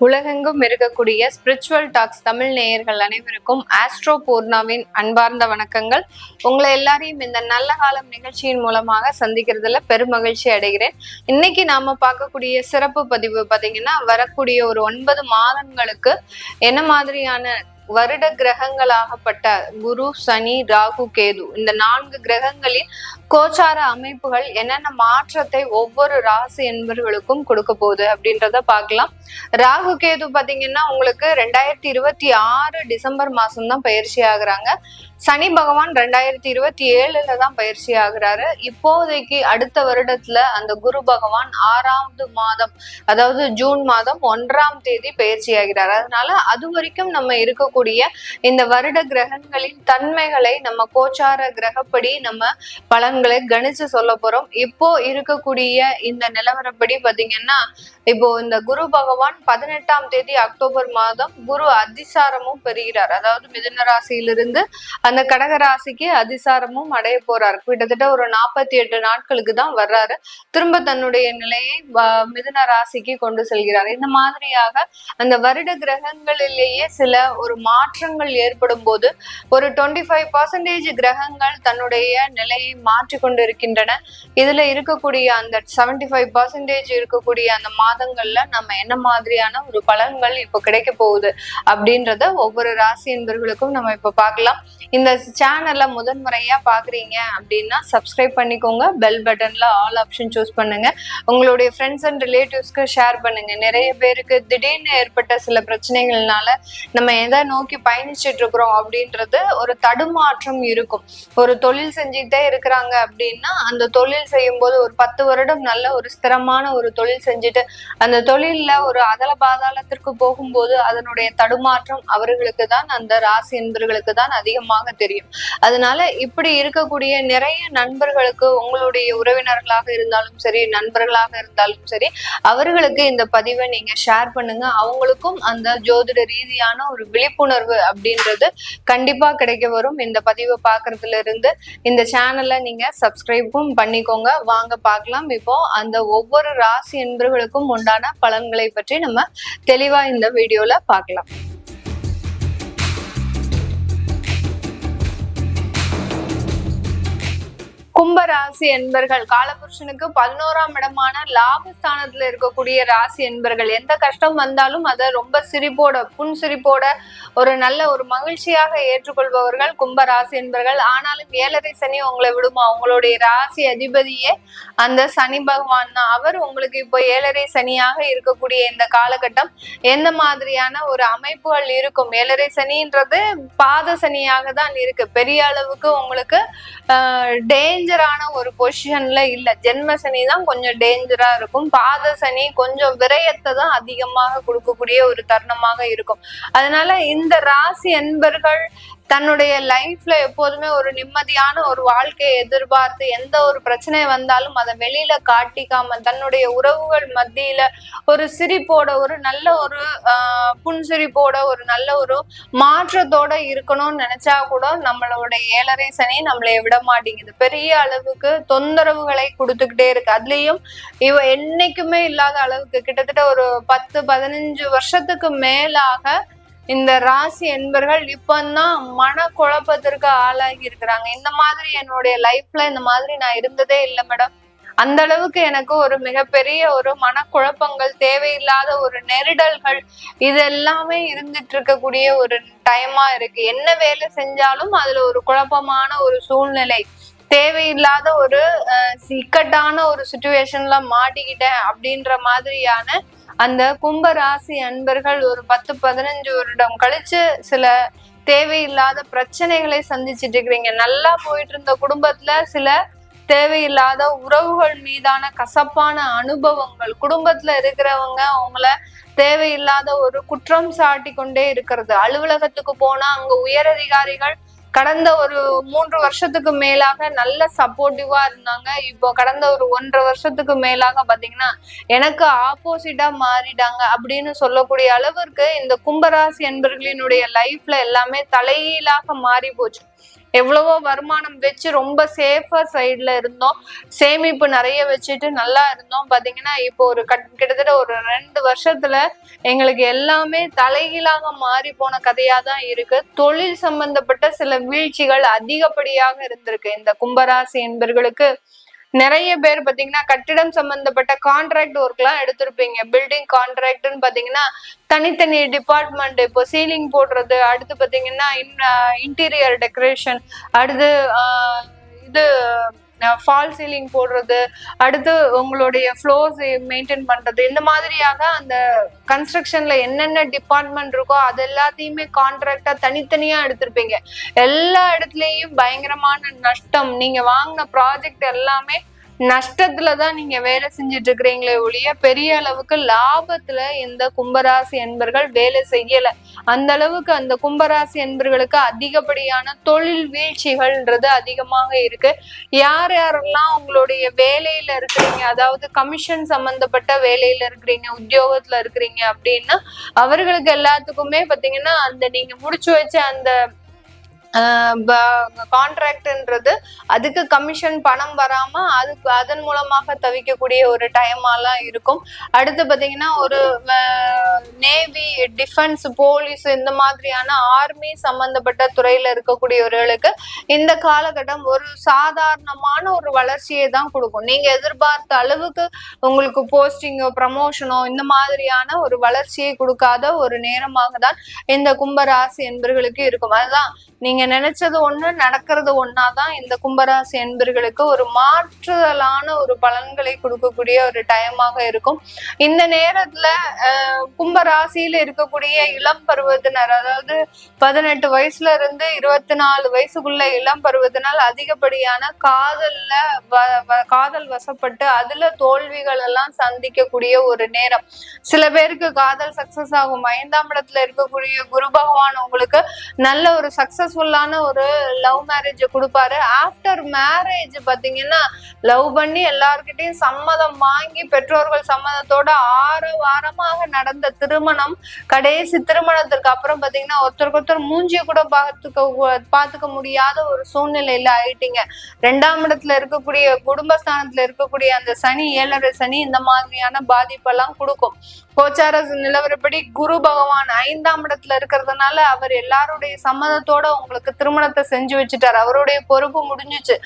உலகெங்கும் இருக்கக்கூடிய spiritual tax Tamil நேயர்கள் அனைவருக்கும் ஆஸ்ட்ரோ பூர்ணாவின் அன்பார்ந்த வணக்கங்கள். உங்களை எல்லாரையும் இந்த நல்ல காலம் நிகழ்ச்சியின் மூலமாக சந்திக்கிறதுல பெருமகிழ்ச்சி அடைகிறேன். இன்னைக்கு நாம பார்க்கக்கூடிய சிறப்பு பதிவு பாத்தீங்கன்னா வரக்கூடிய ஒரு ஒன்பது மாதங்களுக்கு என்ன மாதிரியான வருட கிரகங்களாகப்பட்ட குரு சனி ராகு கேது இந்த நான்கு கிரகங்களின் கோச்சார அமைப்புகள் என்னென்ன மாற்றத்தை ஒவ்வொரு ராசி என்பவர்களுக்கும் கொடுக்க போகுது அப்படின்றத பார்க்கலாம். ராகு கேது பாத்தீங்கன்னா உங்களுக்கு ரெண்டாயிரத்தி இருபத்தி ஆறு டிசம்பர் மாசம் தான் பயிற்சி ஆகுறாங்க. சனி பகவான் ரெண்டாயிரத்தி இருபத்தி ஏழுல தான் பயிற்சி ஆகுறாரு. இப்போதைக்கு அடுத்த வருடத்துல அந்த குரு பகவான் ஆறாவது மாதம் அதாவது ஜூன் மாதம் ஒன்றாம் தேதி பயிற்சி ஆகிறார். அதனால அது வரைக்கும் நம்ம இருக்கக்கூடிய இந்த வருட கிரகங்களின் தன்மைகளை நம்ம கோச்சார கிரகப்படி நம்ம பலன்களை கணிச்சு சொல்ல போறோம். இப்போ இருக்கக்கூடிய இந்த நிலவரப்படி பாத்தீங்கன்னா இப்போ இந்த குரு பகவான் பதினெட்டாம் தேதி அக்டோபர் மாதம் குரு அதிசாரமும் பெறுகிறார். அதாவது மிதுன ராசியிலிருந்து அந்த கடக ராசிக்கு அதிசாரமும் அடைய போறார். கிட்டத்தட்ட ஒரு நாற்பத்தி எட்டு நாட்களுக்கு தான் வர்றாரு. திரும்ப தன்னுடைய நிலையை வ- மிதுன ராசிக்கு கொண்டு செல்கிறார். இந்த மாதிரியாக அந்த வருட கிரகங்களிலேயே சில ஒரு மாற்றங்கள் ஏற்படும் போது ஒரு டுவெண்ட்டி ஃபைவ் பர்சன்டேஜ் கிரகங்கள் தன்னுடைய நிலையை மாற்ற கொண்டு இருக்கின்றன இதுல இருக்கக்கூடிய அந்த செவன்டி ஃபைவ் பர்சன்டேஜ் இருக்கக்கூடிய அந்த மாதங்கள்ல நம்ம என்ன மாதிரியான ஒரு பலன்கள் இப்போ கிடைக்க போகுது அப்படின்றத ஒவ்வொரு ராசி என்பர்களுக்கும் நம்ம இப்ப பார்க்கலாம். இந்த சேனல்ல முதன்முறையா பாக்குறீங்க அப்படின்னா சப்ஸ்கிரைப் பண்ணிக்கோங்க. பெல் பட்டன்ல ஆல் ஆப்ஷன் சூஸ் பண்ணுங்க. உங்களுடைய ஃப்ரெண்ட்ஸ் அண்ட் ரிலேட்டிவ்ஸ்க்கு ஷேர் பண்ணுங்க. நிறைய பேருக்கு திடீர்னு ஏற்பட்ட சில பிரச்சனைகள்னால நம்ம எதை நோக்கி பயணிச்சுட்டு இருக்கிறோம் அப்படின்றது ஒரு தடுமாற்றம் இருக்கும். ஒரு தொழில் செஞ்சுக்கிட்டே இருக்கிறாங்க அப்படின்னா அந்த தொழில் செய்யும் போது ஒரு பத்து வருடம் நல்ல ஒரு ஸ்திரமான ஒரு தொழில் செஞ்சுட்டு அந்த தொழில்ல ஒரு அதல பாதாளத்திற்கு போகும்போது அதனுடைய தடுமாற்றம் அவர்களுக்கு தான் அந்த ராசி என்பர்களுக்கு தான் அதிகமாக தெரியும். அதனால இப்படி இருக்கக்கூடிய நிறைய நண்பர்களுக்கு உங்களுடைய உறவினர்களாக இருந்தாலும் சரி நண்பர்களாக இருந்தாலும் சரி அவர்களுக்கு இந்த பதிவை நீங்க ஷேர் பண்ணுங்க. அவங்களுக்கும் அந்த ஜோதிட ரீதியான ஒரு விழிப்புணர்வு அப்படின்றது கண்டிப்பா கிடைக்க வரும். இந்த பதிவை பார்க்கறதுல இருந்து இந்த சேனலை நீங்க சப்ஸ்கிரைபும் பண்ணிக்கோங்க. வாங்க பார்க்கலாம். இப்போ அந்த ஒவ்வொரு ராசி என்பர்களுக்கும் உண்டான பலன்களை பற்றி நம்ம தெளிவா இந்த வீடியோல பார்க்கலாம். கும்பராசி என்பர்கள் காலபுருஷனுக்கு பதினோராம் இடமான லாபஸ்தானத்துல இருக்கக்கூடிய ராசி என்பர்கள் எந்த கஷ்டம் வந்தாலும் அதை ரொம்ப சிரிப்போட புன் சிரிப்போட ஒரு நல்ல ஒரு மகிழ்ச்சியாக ஏற்றுக்கொள்பவர்கள் கும்பராசி என்பர்கள். ஆனாலும் ஏழரை சனி உங்களை விடுமா? உங்களுடைய ராசி அதிபதியே அந்த சனி பகவான் தான். அவர் உங்களுக்கு இப்போ ஏழரை சனியாக இருக்கக்கூடிய இந்த காலகட்டம் எந்த மாதிரியான ஒரு அமைப்புகள் இருக்கும்? ஏழரை சனின்றது பாத சனியாக தான் இருக்கு. பெரிய அளவுக்கு உங்களுக்கு டேஞ்சரான ஒரு பொசிஷன்ல இல்ல. ஜென்ம சனி தான் கொஞ்சம் டேஞ்சரா இருக்கும். பாத சனி கொஞ்சம் விரயத்தை தான் அதிகமாக கொடுக்கக்கூடிய ஒரு தருணமாக இருக்கும். அதனால இந்த ராசி என்பர்கள் தன்னுடைய லைஃப்ல எப்போதுமே ஒரு நிம்மதியான ஒரு வாழ்க்கையை எதிர்பார்த்து எந்த ஒரு பிரச்சனை வந்தாலும் அதை வெளியில காட்டிக்காம தன்னுடைய உறவுகள் மத்தியில ஒரு சிரிப்போட ஒரு நல்ல ஒரு புன்சிரிப்போட ஒரு நல்ல ஒரு மாற்றத்தோட இருக்கணும்னு நினைச்சா கூட நம்மளோட ஏழரை சனி நம்மளை விட மாட்டேங்குது. பெரிய அளவுக்கு தொந்தரவுகளை கொடுத்துக்கிட்டே இருக்கு. அதுலயும் இவ என்னைக்குமே இல்லாத அளவுக்கு கிட்டத்தட்ட ஒரு பத்து பதினஞ்சு வருஷத்துக்கு மேலாக இந்த ராசி என்பர்கள் இப்பந்தான் மன குழப்பத்திற்கு ஆளாகி இருக்கிறாங்க. இந்த மாதிரி என்னுடைய லைஃப்ல இந்த மாதிரி நான் இருந்ததே இல்லை மேடம் அந்த அளவுக்கு எனக்கு ஒரு மிகப்பெரிய ஒரு மனக்குழப்பங்கள் தேவையில்லாத ஒரு நெருடல்கள் இது எல்லாமே இருந்துட்டு இருக்கக்கூடிய ஒரு டைமா இருக்கு. என்ன வேலை செஞ்சாலும் அதுல ஒரு குழப்பமான ஒரு சூழ்நிலை. தேவையில்லாத ஒரு இக்கட்டான ஒரு சுச்சுவேஷன்ல மாட்டிக்கிட்டேன் அப்படின்ற மாதிரியான அந்த கும்ப ராசி அன்பர்கள் ஒரு பத்து பதினஞ்சு வருடம் கழிச்சு சில தேவையில்லாத பிரச்சனைகளை சந்திச்சிட்டு இருக்கிறீங்க. நல்லா போயிட்டு இருந்த குடும்பத்துல சில தேவையில்லாத உறவுகள் மீதான கசப்பான அனுபவங்கள் குடும்பத்துல இருக்கிறவங்க அவங்கள தேவையில்லாத ஒரு குற்றம் சாட்டி கொண்டே இருக்கிறது. அலுவலகத்துக்கு போனா அங்க உயரதிகாரிகள் கடந்த ஒரு மூன்று வருஷத்துக்கு மேலாக நல்ல சப்போர்ட்டிவா இருந்தாங்க. இப்போ கடந்த ஒரு ஒன்றரை வருஷத்துக்கு மேலாக பாத்தீங்கன்னா எனக்கு ஆப்போசிட்டா மாறிட்டாங்க அப்படின்னு சொல்லக்கூடிய அளவிற்கு இந்த கும்பராசி என்பர்களினுடைய லைஃப்ல எல்லாமே தலையீழாக மாறி போச்சு எவ்வளவோ வருமானம் வச்சு ரொம்ப சேஃபா சைட்ல இருந்தோம். சேமிப்பு நிறைய வச்சுட்டு நல்லா இருந்தோம். பாத்தீங்கன்னா இப்போ ஒரு கட்- கிட்டத்தட்ட ஒரு ரெண்டு வருஷத்துல எங்களுக்கு எல்லாமே தலைகீழாக மாறி போன கதையா தான் இருக்கு. தொழில் சம்பந்தப்பட்ட சில வீழ்ச்சிகள் அதிகப்படியாக இருந்திருக்கு. இந்த கும்பராசி என்பர்களுக்கு நிறைய பேர் பாத்தீங்கன்னா கட்டிடம் சம்பந்தப்பட்ட கான்ட்ராக்ட் ஒர்க் எல்லாம் எடுத்திருப்பீங்க. பில்டிங் கான்ட்ராக்ட்னு பாத்தீங்கன்னா தனித்தனி டிபார்ட்மெண்ட் இப்போ சீலிங் போடுறது அடுத்து பாத்தீங்கன்னா இன்டீரியர் டெக்கரேஷன் uh, அடுத்து ஆஹ், இது ஃபால் சீலிங் போடுறது அடுத்து உங்களுடைய ஃப்ளோர்ஸ் மெயின்டைன் பண்றது இந்த மாதிரியாக அந்த கன்ஸ்ட்ரக்ஷன்ல என்னென்ன டிபார்ட்மெண்ட் இருக்கோ அது எல்லாத்தையுமே கான்ட்ராக்டாக தனித்தனியாக எடுத்திருப்பீங்க. எல்லா இடத்துலையும் பயங்கரமான நஷ்டம். நீங்கள் வாங்கின ப்ராஜெக்ட் எல்லாமே நஷ்டத்துல தான் நீங்க வேலை செஞ்சுட்டு இருக்கிறீங்களே ஒழிய பெரிய அளவுக்கு லாபத்துல இந்த கும்பராசி என்பர்கள் வேலை செய்யல. அந்த அளவுக்கு அந்த கும்பராசி என்பர்களுக்கு அதிகப்படியான தொழில் வீழ்ச்சிகள்ன்றது அதிகமாக இருக்கு. யார் யாரெல்லாம் உங்களுடைய வேலையில இருக்கிறீங்க அதாவது கமிஷன் சம்பந்தப்பட்ட வேலையில இருக்கிறீங்க உத்தியோகத்துல இருக்கிறீங்க அப்படின்னா அவர்களுக்கு எல்லாத்துக்குமே பாத்தீங்கன்னா அந்த நீங்க முடிச்சு வச்ச அந்த கான்ட்ராக்ட்ன்றது அதுக்கு கமிஷன் பணம் வராம அதுக்கு அதன் மூலமாக தவிக்கக்கூடிய ஒரு டைமாலாம் இருக்கும். அடுத்து பாத்தீங்கன்னா ஒரு நேவி டிஃபென்ஸ் போலீஸ் இந்த மாதிரியான ஆர்மி சம்பந்தப்பட்ட துறையில இருக்கக்கூடியவர்களுக்கு இந்த காலகட்டம் ஒரு சாதாரணமான ஒரு வளர்ச்சியை தான் கொடுக்கும். நீங்க எதிர்பார்த்த அளவுக்கு உங்களுக்கு போஸ்டிங்கோ ப்ரமோஷனோ இந்த மாதிரியான ஒரு வளர்ச்சியை கொடுக்காத ஒரு நேரமாக தான் இந்த கும்பராசி என்பர்களுக்கு இருக்கும். அதுதான் நீங்க நினைச்சது ஒண்ணு நடக்கிறது ஒன்னாதான் இந்த கும்பராசி என்பர்களுக்கு ஒரு மாற்றுதலான ஒரு பலன்களை கொடுக்கக்கூடிய ஒரு டைமாக இருக்கும். இந்த நேரத்துல கும்பராசியில இருக்கக்கூடிய இளம் பருவத்தினர் அதாவது பதினெட்டு வயசுல இருந்து இருபத்தி நாலு வயசுக்குள்ள இளம் பருவத்தினால் அதிகப்படியான காதல்ல வ- வ- காதல் வசப்பட்டு அதுல தோல்விகள் எல்லாம் சந்திக்கக்கூடிய ஒரு நேரம். சில பேருக்கு காதல் சக்சஸ் ஆகும். ஐந்தாம் இடத்துல இருக்கக்கூடிய குரு பகவான் உங்களுக்கு நல்ல ஒரு சக்சஸ்ஃபுல்லான ஒரு லவ் மேரேஜ் கொடுப்பாரு. ஆஃப்டர் மேரேஜ் பாத்தீங்கன்னா லவ் பண்ணி எல்லார்கிட்டையும் சம்மதம் வாங்கி பெற்றோர்கள் சம்மதத்தோட ஆறு வாரமாக நடந்த திருமணம் கடைசி திருமணத்திற்கு அப்புறம் பாத்தீங்கன்னா ஒருத்தருக்கு ஒருத்தர் மூஞ்சிய கூட பார்த்துக்க பார்த்துக்க முடியாத ஒரு சூழ்நிலையில ஆயிட்டீங்க. ரெண்டாம் இடத்துல இருக்கக்கூடிய குடும்பஸ்தானத்துல இருக்கக்கூடிய அந்த சனி ஏழரை சனி இந்த மாதிரியான பாதிப்பெல்லாம் கொடுக்கும். கோச்சார நிலவரப்படி குரு பகவான் ஐந்தாம் இடத்துல இருக்கிறதுனால அவர் எல்லாருடைய சம்மதத்தோட உங்களுக்கு திருமணத்தை செஞ்சு வச்சுட்டாரு. அவருடைய பொறுப்பு முடிஞ்சுச்சு.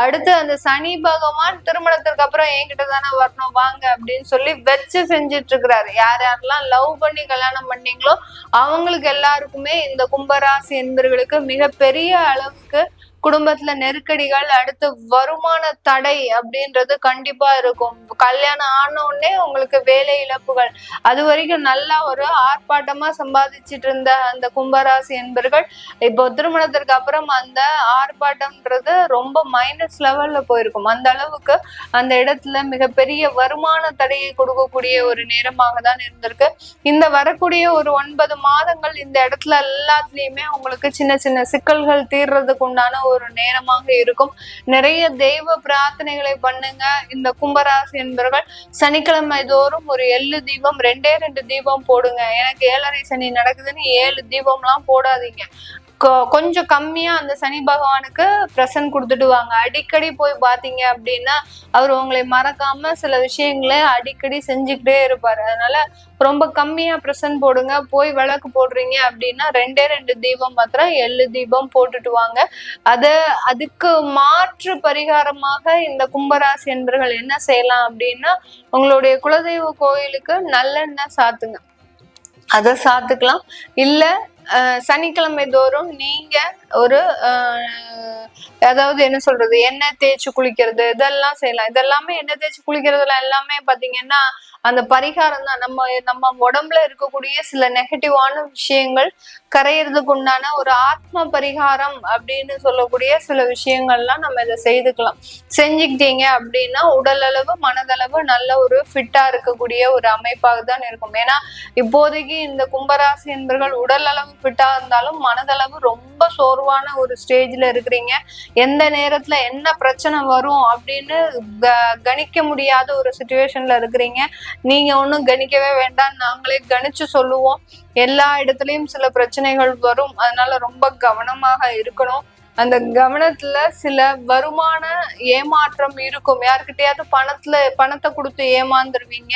அடுத்து அந்த சனி பகவான் திருமணத்திற்கு அப்புறம் என்கிட்ட தானே வரணும் வாங்க அப்படின்னு சொல்லி வச்சு செஞ்சுட்டு இருக்கிறாரு. யார் யாரெல்லாம் லவ் பண்ணி கல்யாணம் பண்ணீங்களோ அவங்களுக்கு எல்லாருக்குமே இந்த கும்பராசி என்பர்களுக்கு மிகப்பெரிய அளவுக்கு குடும்பத்துல நெருக்கடிகள் அடுத்து வருமான தடை அப்படின்றது கண்டிப்பா இருக்கும். கல்யாணம் ஆன உடனே உங்களுக்கு வேலை இழப்புகள். அது வரைக்கும் நல்லா ஒரு ஆர்ப்பாட்டமா சம்பாதிச்சிட்டு இருந்த அந்த கும்பராசி என்பர்கள் இப்போ திருமணத்திற்கு அப்புறம் அந்த ஆர்ப்பாட்டம்ன்றது ரொம்ப மைனஸ் லெவல்ல போயிருக்கும். அந்த அளவுக்கு அந்த இடத்துல மிகப்பெரிய வருமான தடையை கொடுக்கக்கூடிய ஒரு நேரமாக தான் இருந்திருக்கு. இந்த வரக்கூடிய ஒரு ஒன்பது மாதங்கள் இந்த இடத்துல எல்லாத்துலயுமே உங்களுக்கு சின்ன சின்ன சிக்கல்கள் தீர்றதுக்கு உண்டான ஒரு நேரமாக இருக்கும். நிறைய தெய்வ பிரார்த்தனைகளை பண்ணுங்க. இந்த கும்பராசி என்பவர்கள் சனிக்கிழமை தோறும் ஒரு எள்ளு தீபம் ரெண்டே ரெண்டு தீபம் போடுங்க. எனக்கு ஏழரை சனி நடக்குதுன்னு ஏழு தீபம்லாம் போடாதீங்க. கொஞ்சம் கம்மியா அந்த சனி பகவானுக்கு பிரசன்ட் கொடுத்துடுவாங்க அடிக்கடி போய் பாத்தீங்க அப்படின்னா அவர் உங்களை மறக்காம சில விஷயங்களை அடிக்கடி செஞ்சுக்கிட்டே இருப்பாரு. அதனால ரொம்ப கம்மியா பிரசன்ட் போடுங்க. போய் விளக்கு போடுறீங்க அப்படின்னா ரெண்டே ரெண்டு தீபம் மாத்திரம் எள்ளு தீபம் போட்டுட்டு வாங்க. அத அதுக்கு மாற்று பரிகாரமாக இந்த கும்பராசி என்பர்கள் என்ன செய்யலாம் அப்படின்னா உங்களுடைய குலதெய்வ கோயிலுக்கு நல்லெண்ணெய் சாத்துங்க. அதை சாத்துக்கலாம். இல்லை சனிக்கிழமை தோறும் நீங்க ஒரு அதாவது என்ன சொல்றது எண்ணெய் தேய்ச்சி குளிக்கிறது இதெல்லாம் செய்யலாம். இதெல்லாமே எண்ணெய் தேய்ச்சி குளிக்கிறதுல எல்லாமே பாத்தீங்கன்னா அந்த பரிகாரம் தான். நம்ம நம்ம உடம்புல இருக்கக்கூடிய சில நெகட்டிவான விஷயங்கள் கரையிறதுக்கு உண்டான ஒரு ஆத்ம பரிகாரம் அப்படின்னு சொல்லக்கூடிய சில விஷயங்கள்லாம் நம்ம இதை செய்துக்கலாம். செஞ்சுக்கிட்டீங்க அப்படின்னா உடல் அளவு மனதளவு நல்ல ஒரு ஃபிட்டா இருக்கக்கூடிய ஒரு அமைப்பாக தான் இருக்கும். ஏன்னா இப்போதைக்கு இந்த கும்பராசி என்பர்கள் உடல் அளவு ஃபிட்டா இருந்தாலும் மனதளவு ரொம்ப சோர்வான ஒரு ஸ்டேஜ்ல இருக்கிறீங்க. எந்த நேரத்துல என்ன பிரச்சனை வரும் அப்படின்னு க- கணிக்க முடியாத ஒரு சுச்சுவேஷன்ல இருக்கிறீங்க. நீங்க ஒன்றும் கணிக்கவே வேண்டாம் நாங்களே கணிச்சு சொல்லுவோம். எல்லா இடத்துலயும் சில பிரச்சனைகள் வரும். அதனால ரொம்ப கவனமாக இருக்கணும். அந்த கவனத்துல சில வருமான ஏமாற்றம் இருக்கும். யாருக்கிட்டையாவது பணத்துல பணத்தை கொடுத்து ஏமாந்துருவீங்க.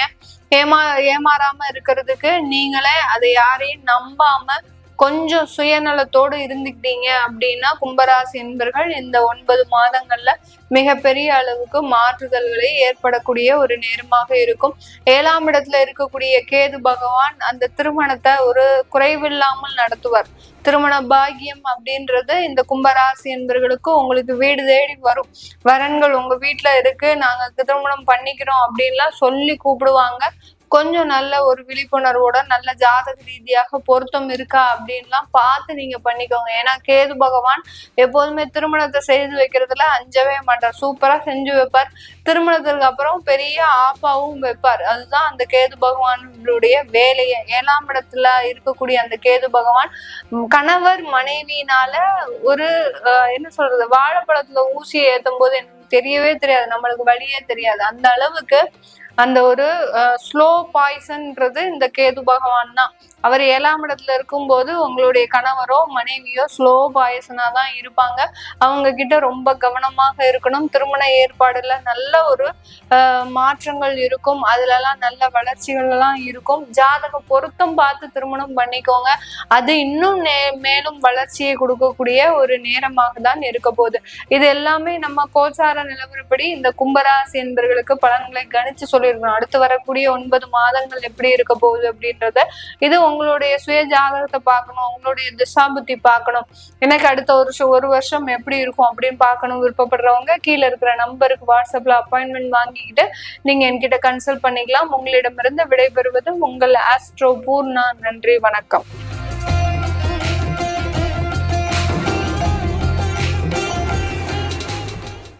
ஏமா ஏமாறாம இருக்கிறதுக்கு நீங்களே அதை யாரையும் நம்பாம கொஞ்சம் சுயநலத்தோடு இருந்துக்கிட்டீங்க அப்படின்னா கும்பராசி என்பர்கள் இந்த ஒன்பது மாதங்கள்ல மிகப்பெரிய அளவுக்கு மாற்றுதல்களை ஏற்படக்கூடிய ஒரு நேரமாக இருக்கும். ஏழாம் இடத்துல இருக்கக்கூடிய கேது பகவான் அந்த திருமணத்தை ஒரு குறைவில்லாமல் நடத்துவார். திருமண பாக்கியம் அப்படின்றது இந்த கும்பராசி என்பர்களுக்கு உங்களுக்கு வீடு தேடி வரும். வரன்கள் உங்க வீட்டுல இருக்கு. நாங்க திருமணம் பண்ணிக்கிறோம் அப்படின்லாம் சொல்லி கூப்பிடுவாங்க. கொஞ்சம் நல்ல ஒரு விழிப்புணர்வோட நல்ல ஜாதக ரீதியாக பொருத்தம் இருக்கா அப்படின்லாம் பார்த்து நீங்க பண்ணிக்கோங்க. ஏன்னா கேது பகவான் எப்போதுமே திருமணத்தை செய்து வைக்கிறதுல அஞ்சவே மாட்டார். சூப்பரா செஞ்சு வைப்பார். திருமணத்துக்கு அப்புறம் பெரிய ஆப்பாவும் வைப்பார். அதுதான் அந்த கேது பகவானுடைய வேலையை. ஏழாம் இடத்துல இருக்கக்கூடிய அந்த கேது பகவான் கணவர் மனைவினால ஒரு என்ன சொல்றது வாழைப்பழத்துல ஊசியை ஏத்தும் போது எனக்கு தெரியவே தெரியாது. நம்மளுக்கு வழியே தெரியாது. அந்த அளவுக்கு அந்த ஒரு ஸ்லோ பாய்சன்ன்றது இந்த கேது பகவான் தான். அவர் ஏழாம் இடத்துல இருக்கும்போது உங்களுடைய கணவரோ மனைவியோ ஸ்லோ பாயசனா தான் இருப்பாங்க. அவங்க கிட்ட ரொம்ப கவனமாக இருக்கணும். திருமண ஏற்பாடுல நல்ல ஒரு மாற்றங்கள் இருக்கும். அதுலலாம் நல்ல வளர்ச்சிகள் எல்லாம் இருக்கும். ஜாதக பொருத்தம் பார்த்து திருமணம் பண்ணிக்கோங்க. அது இன்னும் மேலும் வளர்ச்சியை கொடுக்கக்கூடிய ஒரு நேரமாக தான் இருக்க போகுது. இது எல்லாமே நம்ம கோச்சார நிலவரப்படி இந்த கும்பராசி என்பர்களுக்கு பலன்களை கணிச்சு சொல்லியிருக்கணும். அடுத்து வரக்கூடிய ஒன்பது மாதங்கள் எப்படி இருக்க போகுது அப்படின்றத இது உங்களுடைய சுய ஜாதகத்தை பார்க்கணும் உங்களுடைய திசாபுத்தி பார்க்கணும். எனக்கு அடுத்த வருஷம் ஒரு வருஷம் எப்படி இருக்கும் அப்படின்னு பார்க்கணும் விருப்பப்படுறவங்க கீழே இருக்கிற நம்பருக்கு வாட்ஸ்அப்ல அப்பாயின்மெண்ட் வாங்கிக்கிட்டு நீங்க என்கிட்ட கன்சல்ட் பண்ணிக்கலாம். உங்களிடமிருந்து விடைபெறுவது உங்கள் ஆஸ்ட்ரோ பூர்ணா. நன்றி வணக்கம்.